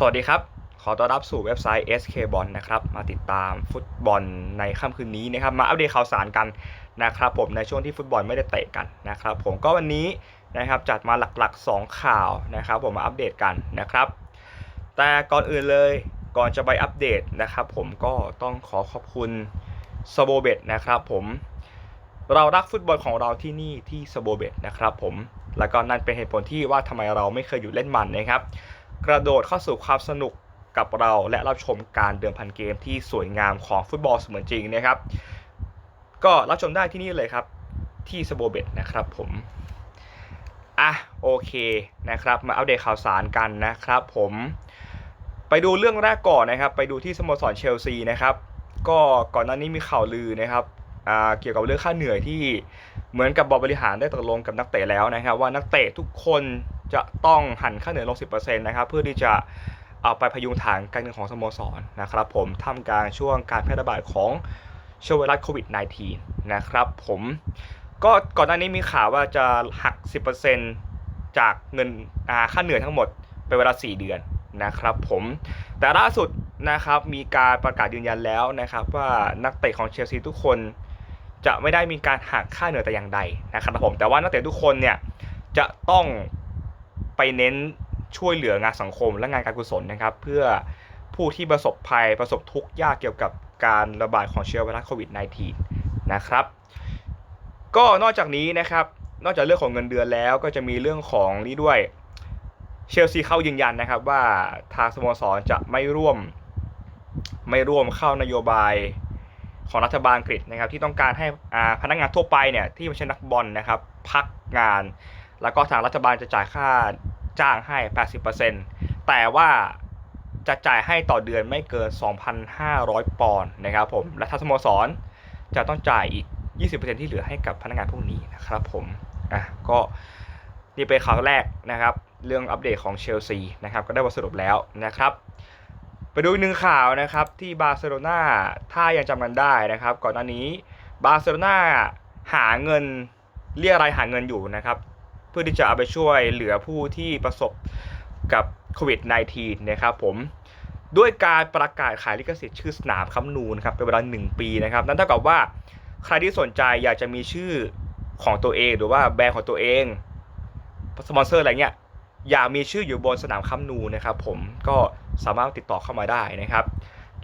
สวัสดีครับ ขอต้อนรับสู่เว็บไซต์ SK b o l นะครับ มาติดตามฟุตบอลในค่ำคืนนี้นะครับ มาอัปเดตข่าวสารกันนะครับผมในช่วงที่ฟุตบอลไม่ได้เตะกันนะครับ ผมก็วันนี้นะครับจัดมาหลักๆ 2 ข่าวนะครับ ผมมาอัปเดตกันนะครับ แต่ก่อนอื่นเลยก่อนจะไปอัปเดตนะครับ ผมก็ต้องขอขอบคุณสโบเบตนะครับผมเรารักฟุตบอลของเราที่นี่ที่สโบเบตนะครับผมแล้วก็นั่นเป็นเหตุผลที่ว่าทำไมเราไม่เคยหยุดเล่นมันนะครับ กระโดดเข้าสู่ความสนุกกับเราและรับชมการเดิมพันเกมที่สวยงามของฟุตบอลเสมือนจริงนะครับ ก็รับชมได้ที่นี่เลยครับที่สโบเบตนะครับผมอะโอเคนะครับ มาอัปเดตข่าวสารกันนะครับผมไปดูเรื่องแรกก่อนนะครับ ไปดูที่สโมสรเชลซีนะครับ ก็ก่อนหน้านี้มีข่าวลือนะครับเกี่ยวกับเรื่องค่าเหนื่อยที่เหมือนกับบอร์ดบริหารได้ตกลงกับนักเตะแล้วนะครับ ว่านักเตะทุกคน จะต้องหันค่าเหนื่อยลง 10%นะครับเพื่อที่จะเอาไปพยุงฐานการเงินของสโมสรนะครับ ผมท่ามกลางช่วงการแพร่ระบาดของเชื้อไวรัสโควิด -19 นะครับผมก็ก่อนหน้านี้มีข่าวว่าจะหัก 10%จากเงินค่าเหนื่อยทั้งหมดเป็นเวลา 4 เดือนนะครับผมแต่ล่าสุดนะครับมีการประกาศยืนยันแล้วนะครับว่านักเตะของเชลซีทุกคนจะไม่ได้มีการหักค่าเหนื่อยแต่อย่างใดนะครับผมแต่ว่านักเตะทุกคนเนี่ยจะต้อง ไปเน้นช่วยเหลืองานสังคมและงานการกุศลนะครับ เพื่อผู้ที่ประสบภัยประสบทุกข์ยากเกี่ยวกับการระบาดของเชื้อไวรัสโควิด -19 นะครับ ก็นอกจากนี้นะครับ นอกจากเรื่องของเงินเดือนแล้วก็จะมีเรื่องของนี้ด้วยเชลซีเข้ายืนยันนะครับว่าทางสโมสรจะไม่ร่วมไม่ร่วมเข้านโยบายของรัฐบาลอังกฤษนะครับที่ต้องการให้พนักงานทั่วไปเนี่ยที่ไม่ใช่นักบอลนะครับ พักงาน แล้วก็ทางรัฐบาลจะจ่ายค่าจ้างให้ 80%แต่ว่าจะจ่ายให้ต่อเดือนไม่เกิน 2,500 ปอนด์นะครับผม และทางสโมสรจะต้องจ่ายอีก 20%ที่เหลือให้กับพนักงานพวกนี้นะครับผม อะ ก็นี่เป็นข่าวแรกนะครับ เรื่องอัปเดตของเชลซีนะครับ ก็ได้บทสรุปแล้วนะครับ ไปดูอีกหนึ่งข่าวนะครับที่บาร์เซโลนาถ้ายังจำกันได้นะครับ ก่อนหน้านี้บาร์เซโลนาหาเงินเรียกรายหาเงินอยู่นะครับ เพื่อที่จะเอาไปช่วยเหลือผู้ที่ประสบกับโควิด -19 นะครับผมด้วยการประกาศขายลิขสิทธิ์ชื่อสนามคัมนูนครับเป็นเวลา 1 ปีนะครับ นั่นเท่ากับว่าใครที่สนใจอยากจะมีชื่อของตัวเอง หรือว่าแบรนด์ของตัวเองสปอนเซอร์อะไรเงี้ยอยากมีชื่ออยู่บนสนามคัมนูนะครับ ผมก็สามารถติดต่อเข้ามาได้นะครับ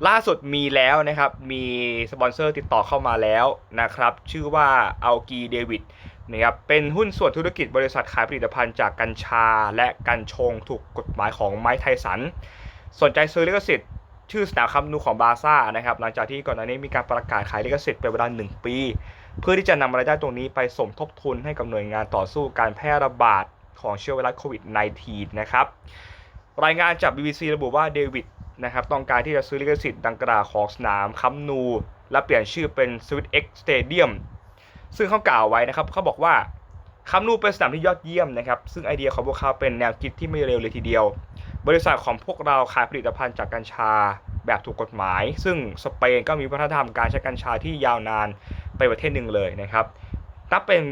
ล่าสุดมีแล้วนะครับมีสปอนเซอร์ติดต่อเข้ามาแล้วนะครับ ชื่อว่าอัลกีเดวิด นะครับเป็นหุ้นส่วนธุรกิจบริษัทขายผลิตภัณฑ์จากกัญชา และกัญชงถูกกฎหมายของไม้ไทสัน สนใจซื้อลิขสิทธิ์ชื่อสนามคัมนูของบาซ่านะครับหลังจากที่ก่อนหน้านี้มีการประกาศขายลิขสิทธิ์เป็นเวลา 1 ปี เพื่อที่จะนำรายได้ตรงนี้ไปสมทบทุนให้กับหน่วยงานต่อสู้การแพร่ระบาดของเชื้อไวรัสโควิด -19 นะครับรายงานจาก BBC ระบุว่าเดวิดนะครับต้องการที่จะซื้อลิขสิทธิ์ดังกล่าวของสนามคัมนู และเปลี่ยนชื่อเป็น Swiss X Stadium ซึ่งเขากล่าวไว้นะครับเขาบอกว่าคัมนูเป็นสนามที่ยอดเยี่ยมนะครับ ซึ่งไอเดียของพวกเขาเป็นแนวคิดที่ไม่เร็วเลยทีเดียว บริษัทของพวกเราขายผลิตภัณฑ์จากกัญชาแบบถูกกฎหมาย ซึ่งสเปนก็มีวัฒนธรรมการใช้กัญชาที่ยาวนานไปประเทศหนึ่งเลยนะครับนับเป็น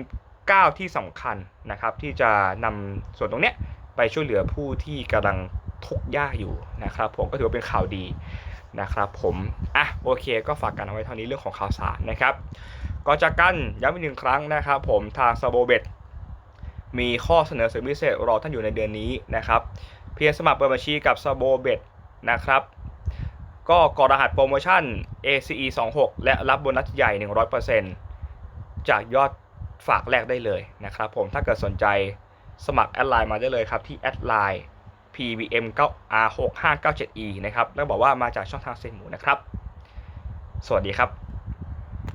ก้าวที่สำคัญนะครับที่จะนำส่วนตรงเนี้ยไปช่วยเหลือผู้ที่กำลังทุกข์ยากอยู่นะครับ ผมก็ถือว่าเป็นข่าวดีนะครับ ผมอะโอเค ก็ฝากกันเอาไว้เท่านี้เรื่องของข่าวสารนะครับ ก่อนจากกันย้ำอีกหนึ่งครั้งนะครับ ผมทางซาโบเบตมีข้อเสนอสิทธิพิเศษรอท่านอยู่ในเดือนนี้นะครับ เพียงสมัครเปิดบัญชีกับ s a b o b e t นะครับ ก็กรหัสโปรโมชั่น ACE 26และรับโบนัสใหญ่ 100%จากยอดฝากแรกได้เลยนะครับ ผมถ้าเกิดสนใจสมัครแอดไลน์มาได้เลยครับ ที่แอดไลน์ pbm 9 r 6 5 9 7 e นะครับ แล้วบอกว่ามาจากช่องทางเซนหมูนะครับ สวัสดีครับ